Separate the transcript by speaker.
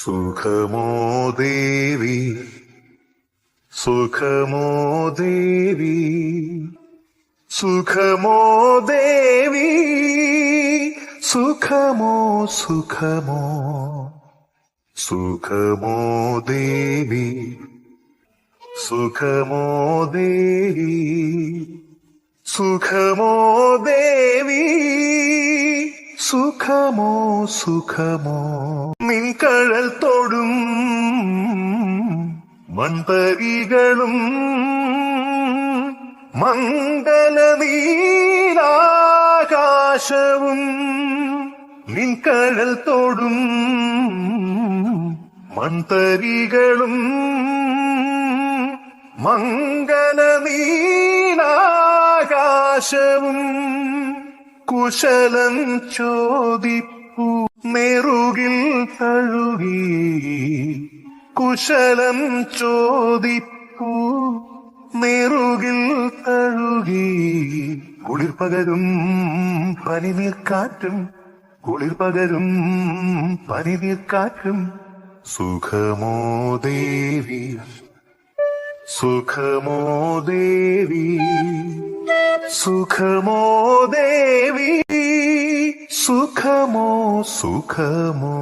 Speaker 1: സുഖമോ ദേവി സുഖമോ ദേവി സുഖമോ ദേവി സുഖമോ സുഖമോ സുഖമോ ദേവി സുഖമോ ദേവി സുഖമോ ദേവി. സുഖമോ സുഖമോ? നിൻകഴൽ തൊടും മൺപരികളും മംഗല നീലാകാശവും നിൻകഴൽ തൊടും മൺതരികളും മംഗല നീലാകാശവും കുശലം ചോദിപ്പു നെറുകിൽ തഴുകി കുശലം ചോദിപ്പു നെറുകിൽ തഴുകി കുളിർ പകരും പനിനീർക്കാറ്റും കുളിർ പകരും പനിനീർക്കാറ്റും സുഖമോ ദേവി സുഖമോ ദേവി സുഖമോ ദേവി സുഖമോ സുഖമോ